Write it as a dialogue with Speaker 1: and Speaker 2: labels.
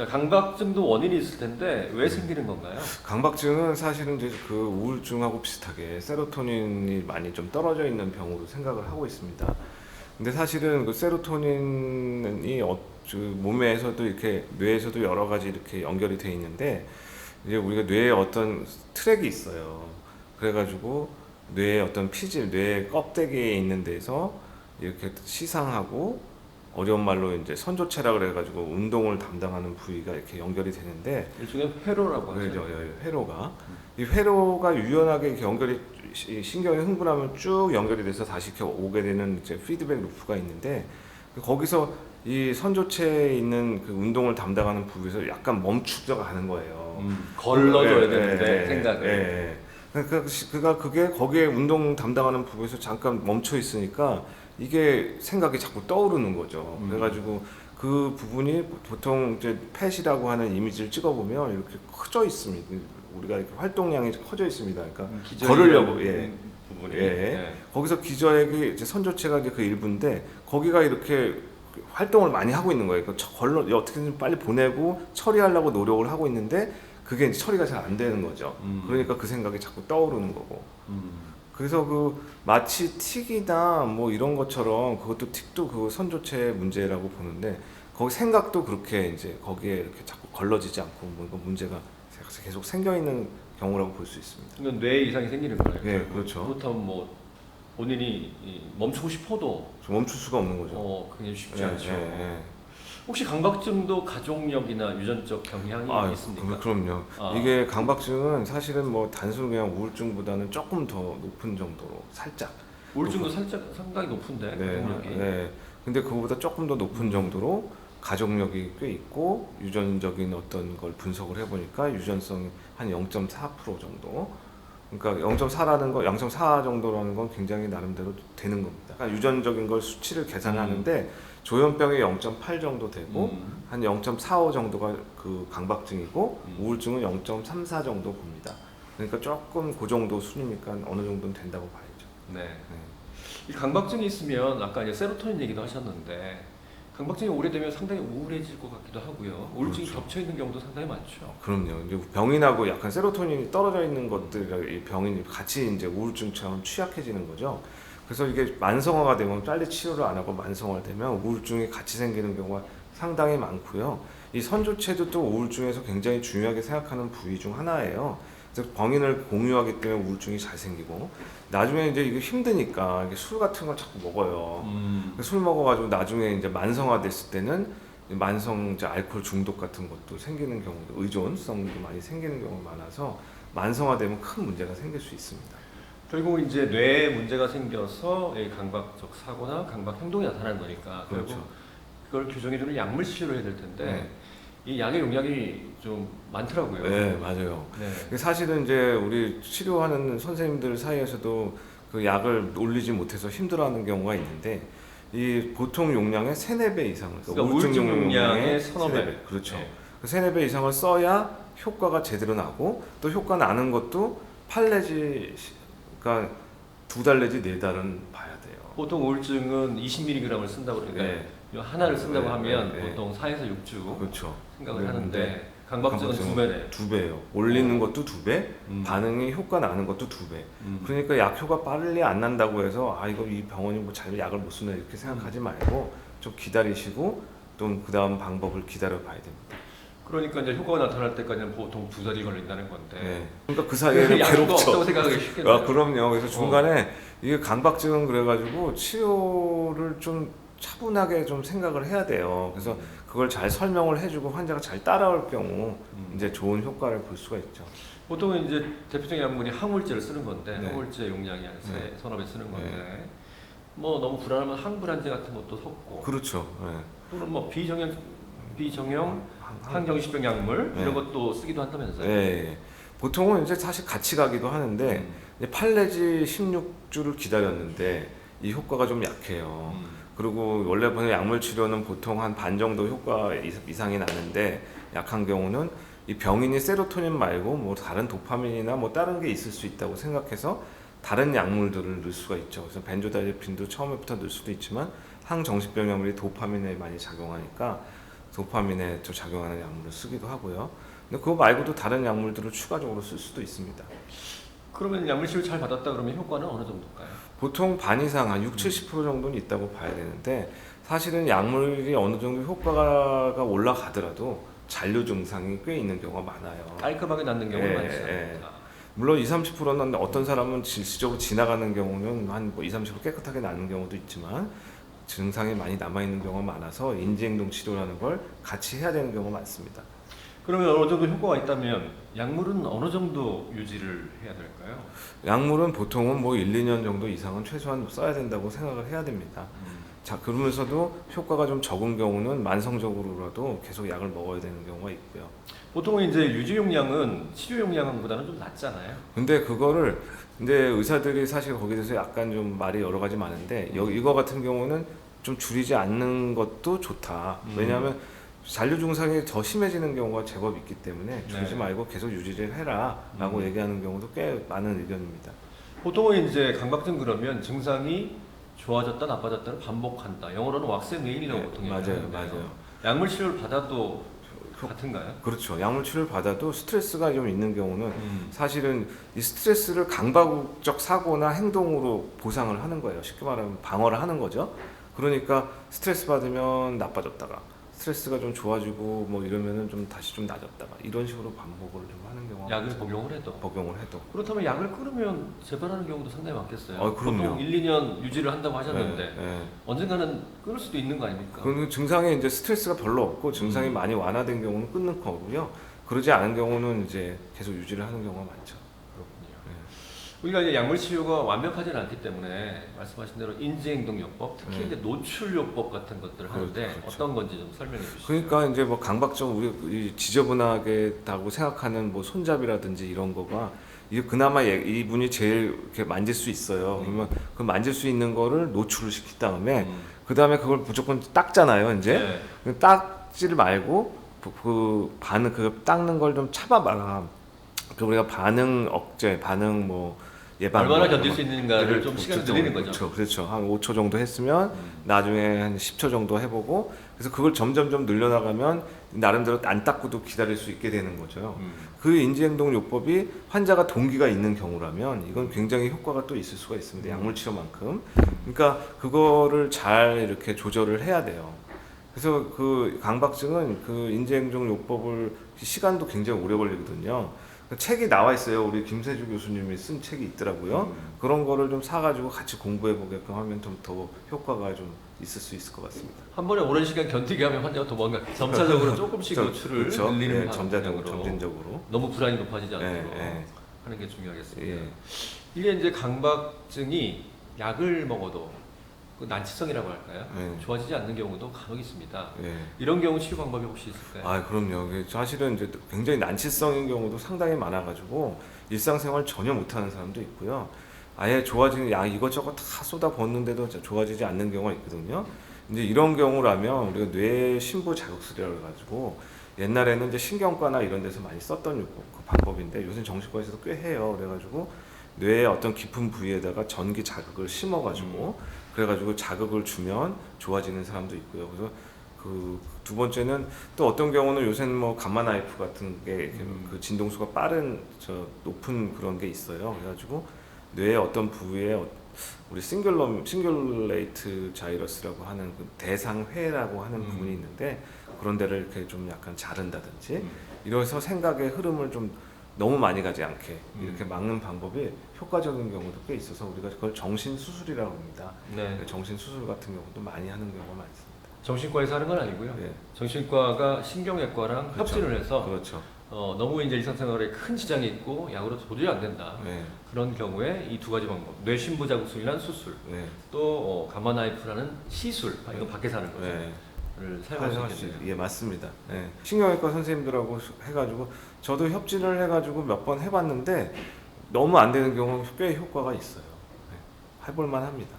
Speaker 1: 자, 강박증도 원인이 있을 텐데 왜 생기는 건가요?
Speaker 2: 강박증은 사실은 이제 그 우울증하고 비슷하게 세로토닌이 많이 좀 떨어져 있는 병으로 생각을 하고 있습니다. 근데 사실은 그 세로토닌이 어, 그 몸에서도 이렇게 뇌에서도 여러 가지 이렇게 연결이 돼 있는데 이제 우리가 뇌에 어떤 트랙이 있어요. 그래가지고 뇌의 어떤 피질, 뇌 껍데기에 있는 데서 이렇게 시상하고 어려운 말로 이제 선조체라 그래가지고 운동을 담당하는 부위가 이렇게 연결이 되는데
Speaker 1: 일종의 회로라고 하죠.
Speaker 2: 그죠, 예, 회로가 이 회로가 유연하게 이렇게 연결이 시- 신경이 흥분하면 쭉 연결이 돼서 다시 이렇게 오게 되는 이제 피드백 루프가 있는데 그 거기서 이 선조체에 있는 그 운동을 담당하는 부위에서 약간 멈추져 가는 거예요.
Speaker 1: 음, 걸러줘야
Speaker 2: 예,
Speaker 1: 되는데
Speaker 2: 예,
Speaker 1: 생각을.
Speaker 2: 예, 예. 그러니까 그- 그가 그게 거기에 운동 담당하는 부분에서 잠깐 멈춰 있으니까 이게 생각이 자꾸 떠오르는 거죠.
Speaker 1: 음.
Speaker 2: 그래가지고 그 부분이 보통 이제 펫이라고 하는 이미지를 찍어보면 이렇게 커져 있습니다. 우리가 이렇게 활동량이 커져 있습니다. 그러니까
Speaker 1: 음,
Speaker 2: 걸으려고, 예.
Speaker 1: 부분이.
Speaker 2: 예.
Speaker 1: 예.
Speaker 2: 거기서 기저액이 이제 선조체가 이제 그 일부인데 거기가 이렇게 활동을 많이 하고 있는 거예요. 그 처- 걸러 어떻게든 빨리 보내고 처리하려고 노력을 하고 있는데 그게 이제 처리가 잘 안 되는 거죠.
Speaker 1: 음.
Speaker 2: 그러니까 그 생각이 자꾸 떠오르는 거고.
Speaker 1: 음.
Speaker 2: 그래서 그 마치 틱이나 뭐 이런 것처럼 그것도 틱도 그 선조체의 문제라고 보는데 거기 생각도 그렇게 이제 거기에 이렇게 자꾸 걸러지지 않고 뭔가 문제가 계속 생겨 있는 경우라고 볼 수 있습니다.
Speaker 1: 그러니까 뇌 이상이 생기는 거예요.
Speaker 2: 네, 그렇죠.
Speaker 1: 그렇다면 뭐 본인이 이 멈추고 싶어도
Speaker 2: 좀 멈출 수가 없는 거죠.
Speaker 1: 어, 그게 쉽지
Speaker 2: 예,
Speaker 1: 않죠.
Speaker 2: 예, 예.
Speaker 1: 혹시 강박증도 가족력이나 유전적 경향이
Speaker 2: 아,
Speaker 1: 있습니까?
Speaker 2: 그럼, 그럼요.
Speaker 1: 아.
Speaker 2: 이게 강박증은 사실은 뭐 단순 그냥 우울증보다는 조금 더 높은 정도로 살짝.
Speaker 1: 우울증도 살짝 상당히 높은데
Speaker 2: 네,
Speaker 1: 가족력이.
Speaker 2: 네. 근데 그거보다 조금 더 높은 정도로 가족력이 꽤 있고 유전적인 어떤 걸 분석을 해보니까 유전성이 한 0.4% 정도. 그러니까 0.4라는 거, 0.4 정도라는 건 굉장히 나름대로 되는 겁니다. 그러니까 유전적인 걸 수치를 계산하는데 조현병이 0.8 정도 되고
Speaker 1: 음.
Speaker 2: 한0.45 정도가 그 강박증이고
Speaker 1: 음.
Speaker 2: 우울증은 0.34 정도 봅니다. 그러니까 조금 그 정도 순이니까 어느 정도는 된다고 봐야죠.
Speaker 1: 네.
Speaker 2: 네.
Speaker 1: 이 강박증이 있으면 아까 이제 세로토닌 얘기도 하셨는데 강박증이 오래되면 상당히 우울해질 것 같기도 하고요. 우울증이
Speaker 2: 그렇죠.
Speaker 1: 겹쳐 있는 경우도 상당히 많죠.
Speaker 2: 그럼요. 이제 병인하고 약간 세로토닌이 떨어져 있는 것들, 이 병이 같이 이제 우울증처럼 취약해지는 거죠. 그래서 이게 만성화가 되면 빨리 치료를 안 하고 만성화가 되면 우울증이 같이 생기는 경우가 상당히 많고요. 이 선조체도 또 우울증에서 굉장히 중요하게 생각하는 부위 중 하나예요. 그래서 병인을 공유하기 때문에 우울증이 잘 생기고 나중에 이제 이게 힘드니까 이게 술 같은 걸 자꾸 먹어요.
Speaker 1: 음.
Speaker 2: 술 먹어가지고 나중에 이제 만성화 됐을 때는 만성 이제 알코올 중독 같은 것도 생기는 경우도 의존성도 많이 생기는 경우가 많아서 만성화되면 큰 문제가 생길 수 있습니다.
Speaker 1: 결국 이제 뇌에 문제가 생겨서 이 강박적 사고나 강박 행동이 나타나는 거니까
Speaker 2: 그렇죠.
Speaker 1: 그걸 교정해주는 약물 치료를 해야 될 텐데
Speaker 2: 네.
Speaker 1: 이 약의 용량이 좀 많더라고요.
Speaker 2: 네, 맞아요.
Speaker 1: 네.
Speaker 2: 사실은 이제 우리 치료하는 선생님들 사이에서도 그 약을 올리지 못해서 힘들어하는 경우가 있는데 이 보통 용량의 세네 배 이상을
Speaker 1: 그러니까 우울증 용량의 서너 배.
Speaker 2: 세네 배. 그렇죠.
Speaker 1: 네.
Speaker 2: 그 세네 배 이상을 써야 효과가 제대로 나고 또 효과 나는 것도 8 내지 그러니까 두달 내지 네 달은 봐야.
Speaker 1: 보통 우울증은 20mg을 쓴다고 그러니까
Speaker 2: 네.
Speaker 1: 이 하나를 쓴다고
Speaker 2: 네,
Speaker 1: 하면
Speaker 2: 네, 네.
Speaker 1: 보통 4에서 6주
Speaker 2: 그렇죠.
Speaker 1: 생각을
Speaker 2: 네,
Speaker 1: 하는데 강박증은
Speaker 2: 강박증은
Speaker 1: 두 배네.
Speaker 2: 두 배예요. 올리는 것도 두 배,
Speaker 1: 음.
Speaker 2: 반응이 효과 나는 것도 두 배.
Speaker 1: 음.
Speaker 2: 그러니까 약 효과 빨리 안 난다고 해서 아 이거 이 병원이 뭐 잘 약을 못 쓰네 이렇게 생각하지
Speaker 1: 음.
Speaker 2: 말고 좀 기다리시고 또 그 다음 방법을 기다려 봐야 됩니다.
Speaker 1: 그러니까 이제 효과가 나타날 때까지는 보통 두 달이 걸린다는 건데.
Speaker 2: 네. 그러니까 그
Speaker 1: 약효가
Speaker 2: 괴롭죠.
Speaker 1: 없다고 생각하기 쉽겠네요.
Speaker 2: 아 그럼요. 그래서 중간에 이게 강박증은 그래가지고 치료를 좀 차분하게 좀 생각을 해야 돼요. 그래서 그걸 잘 설명을 해주고 환자가 잘 따라올 경우
Speaker 1: 음.
Speaker 2: 이제 좋은 효과를 볼 수가 있죠.
Speaker 1: 보통은 이제 대표적인 약물이 항우울제를 쓰는 건데
Speaker 2: 네.
Speaker 1: 항우울제 용량이 한 세,
Speaker 2: 네.
Speaker 1: 서너 배 쓰는 건데 뭐 너무 불안하면 항불안제 같은 것도 섞고
Speaker 2: 그렇죠. 네.
Speaker 1: 또는 뭐 비정형 비정형
Speaker 2: 한-
Speaker 1: 항정신병 약물
Speaker 2: 네.
Speaker 1: 이런 것도 쓰기도 한다면서요.
Speaker 2: 예. 보통은 이제 사실 같이 가기도 하는데
Speaker 1: 음.
Speaker 2: 이제 8 내지 16주를 기다렸는데 이 효과가 좀 약해요.
Speaker 1: 음.
Speaker 2: 그리고 원래 보는 약물 치료는 보통 한 반 정도 효과 이- 이상이 나는데 약한 경우는 이 병인이 세로토닌 말고 뭐 다른 도파민이나 뭐 다른 게 있을 수 있다고 생각해서 다른 약물들을 넣을 수가 있죠. 그래서 벤조다이제핀도 처음부터 넣을 수도 있지만 항정신병 약물이 도파민에 많이 작용하니까 도파민에 저 작용하는 약물을 쓰기도 하고요. 근데 그거 말고도 다른 약물들을 추가적으로 쓸 수도 있습니다.
Speaker 1: 그러면 약물 치료 잘 받았다 그러면 효과는 어느 정도일까요?
Speaker 2: 보통 반 이상 한 6, 70% 정도는 있다고 봐야 되는데 사실은 약물이 어느 정도 효과가 올라가더라도 잔류 증상이 꽤 있는 경우가 많아요.
Speaker 1: 깔끔하게 낫는 경우는
Speaker 2: 예,
Speaker 1: 많지
Speaker 2: 예. 물론 2, 30%는 어떤 사람은 질적으로 지나가는 경우는 한뭐 2, 30% 깨끗하게 나는 경우도 있지만 증상이 많이 남아 있는 경우가 많아서 인지행동 치료라는 걸 같이 해야 되는 경우가 많습니다.
Speaker 1: 그러면 어느 정도 효과가 있다면 약물은 어느 정도 유지를 해야 될까요?
Speaker 2: 약물은 보통은 뭐 1, 2년 정도 이상은 최소한 써야 된다고 생각을 해야 됩니다. 자 그러면서도 효과가 좀 적은 경우는 만성적으로라도 계속 약을 먹어야 되는 경우가 있고요.
Speaker 1: 보통은 이제 유지 용량은 치료 용량보다는 좀 낮잖아요.
Speaker 2: 근데 그거를 근데 의사들이 사실 거기에 대해서 약간 좀 말이 여러 가지 많은데 여, 이거 같은 경우는 좀 줄이지 않는 것도 좋다.
Speaker 1: 음.
Speaker 2: 왜냐하면 잔류 증상이 더 심해지는 경우가 제법 있기 때문에 줄이지
Speaker 1: 네.
Speaker 2: 말고 계속 유지를 해라라고
Speaker 1: 음.
Speaker 2: 얘기하는 경우도 꽤 많은 의견입니다.
Speaker 1: 보통은 이제 강박증 그러면 증상이 좋아졌다 나빠졌다를 반복한다. 영어로는 왁스 메인이라고
Speaker 2: 네,
Speaker 1: 보통 얘기하는데요.
Speaker 2: 맞아요.
Speaker 1: 약물 치료를 받아도 같은가요?
Speaker 2: 그렇죠. 약물 치료를 받아도 스트레스가 좀 있는 경우는
Speaker 1: 음.
Speaker 2: 사실은 이 스트레스를 강박적 사고나 행동으로 보상을 하는 거예요. 쉽게 말하면 방어를 하는 거죠. 그러니까 스트레스 받으면 나빠졌다가 스트레스가 좀 좋아지고 뭐 이러면은 좀 다시 좀 나아졌다가 이런 식으로 반복을 좀 하는 경우가
Speaker 1: 약을. 복용을 해도
Speaker 2: 복용을 해도
Speaker 1: 그렇다면 약을 끊으면 재발하는 경우도 상당히 많겠어요.
Speaker 2: 아, 그럼요.
Speaker 1: 보통 1, 2년 유지를 한다고 하셨는데
Speaker 2: 네, 네.
Speaker 1: 언젠가는 끊을 수도 있는 거 아닙니까?
Speaker 2: 그런 증상에 이제 스트레스가 별로 없고 증상이
Speaker 1: 음.
Speaker 2: 많이 완화된 경우는 끊는 거고요. 그러지 않은 경우는 이제 계속 유지를 하는 경우가 많죠.
Speaker 1: 우리가 이제 약물 치료가 완벽하지는 않기 때문에 말씀하신 대로 인지행동요법, 특히
Speaker 2: 네.
Speaker 1: 이제 노출요법 같은 것들을 하는데
Speaker 2: 그렇죠.
Speaker 1: 어떤 건지 좀 설명해 주시죠.
Speaker 2: 그러니까 이제 뭐 강박증 우리 이 지저분하게다고 생각하는 뭐 손잡이라든지 이런 거가 이게 그나마 얘- 이분이 제일 이렇게 만질 수 있어요.
Speaker 1: 음.
Speaker 2: 그러면 그 만질 수 있는 거를 노출을 시킨 다음에
Speaker 1: 음.
Speaker 2: 그 다음에 그걸 무조건 닦잖아요. 이제
Speaker 1: 네.
Speaker 2: 그 닦지를 말고 그, 그 반응 그 닦는 걸 좀 참아봐라. 그 우리가 반응 억제, 반응 뭐 예방
Speaker 1: 얼마나
Speaker 2: 뭐
Speaker 1: 견딜 수 있는가를 좀 시간을 늘리는 거죠.
Speaker 2: 그렇죠, 그렇죠. 한 5초 정도 했으면
Speaker 1: 음.
Speaker 2: 나중에 한 10초 정도 해보고 그래서 그걸 점점 점 늘려나가면 나름대로 안 닦고도 기다릴 수 있게 되는 거죠.
Speaker 1: 음.
Speaker 2: 그 인지행동요법이 환자가 동기가 있는 경우라면 이건 굉장히 효과가 또 있을 수가 있습니다.
Speaker 1: 음.
Speaker 2: 약물 치료만큼. 그러니까 그거를 잘 이렇게 조절을 해야 돼요. 그래서 그 강박증은 그 인지행동요법을 시간도 굉장히 오래 걸리거든요. 그 책이 나와 있어요. 우리 김세주 교수님이 쓴 책이 있더라고요.
Speaker 1: 음.
Speaker 2: 그런 거를 좀 사가지고 같이 공부해 보게끔 하면 좀 더 효과가 좀 있을 수 있을 것 같습니다.
Speaker 1: 한 번에 오랜 시간 견디게 하면 환자가 더 뭔가 점차적으로 조금씩
Speaker 2: 저-
Speaker 1: 노출을
Speaker 2: 그렇죠.
Speaker 1: 늘리는
Speaker 2: 예, 점자적으로, 점진적으로.
Speaker 1: 너무 불안이 높아지지 않도록
Speaker 2: 예, 예.
Speaker 1: 하는 게 중요하겠습니다.
Speaker 2: 예.
Speaker 1: 이게 이제 강박증이 약을 먹어도 그 난치성이라고 할까요?
Speaker 2: 예.
Speaker 1: 좋아지지 않는 경우도 간혹 있습니다.
Speaker 2: 예.
Speaker 1: 이런 경우 치료 방법이 혹시 있을까요?
Speaker 2: 아, 그럼요. 이게 사실은 이제 굉장히 난치성인 경우도 상당히 많아가지고 일상생활 전혀 못하는 사람도 있고요. 아예 좋아지는 약 이것저것 다 쏟아 붓는데도 좋아지지 않는 경우가 있거든요. 이제 이런 경우라면 우리가 뇌 신부 자극술이라고 해가지고 옛날에는 이제 신경과나 이런 데서 많이 썼던 그 방법인데 요새 정신과에서도 꽤 해요. 그래가지고 뇌의 어떤 깊은 부위에다가 전기 자극을 심어가지고 그래가지고 자극을 주면 좋아지는 사람도 있고요. 그래서 그 두 번째는 또 어떤 경우는 요새는 뭐 감마 나이프 같은 게 이렇게
Speaker 1: 음.
Speaker 2: 그 진동수가 빠른 저 높은 그런 게 있어요. 그래가지고 뇌의 어떤 부위에 어- 우리 싱글러 싱글레이트 자이러스라고 하는 그 대상회라고 하는
Speaker 1: 음.
Speaker 2: 부분이 있는데 그런 데를 이렇게 좀 약간 자른다든지
Speaker 1: 음.
Speaker 2: 이래서 생각의 흐름을 좀 너무 많이 가지 않게
Speaker 1: 음.
Speaker 2: 이렇게 막는 방법이 효과적인 경우도 꽤 있어서 우리가 그걸 정신 수술이라고 합니다.
Speaker 1: 네.
Speaker 2: 정신 수술 같은 경우도 많이 하는 경우가 많습니다.
Speaker 1: 정신과에서 하는 건 아니고요.
Speaker 2: 네.
Speaker 1: 정신과가 신경외과랑
Speaker 2: 그렇죠.
Speaker 1: 협진을 해서
Speaker 2: 그렇죠.
Speaker 1: 어, 너무 이제 일상생활에 큰 지장이 있고 약으로 도저히 안 된다.
Speaker 2: 네.
Speaker 1: 그런 경우에 이 두 가지 방법, 뇌신부 자극술이라는 수술,
Speaker 2: 네.
Speaker 1: 또 어, 가마 나이프라는 시술, 아, 이건 밖에서 하는 거죠.
Speaker 2: 네.
Speaker 1: 를 사용할 수.
Speaker 2: 있- 예 맞습니다. 예. 신경외과 선생님들하고 수- 해가지고 저도 협진을 해가지고 몇 번 해봤는데 너무 안 되는 경우 꽤 효과가 있어요. 예. 해볼만 합니다.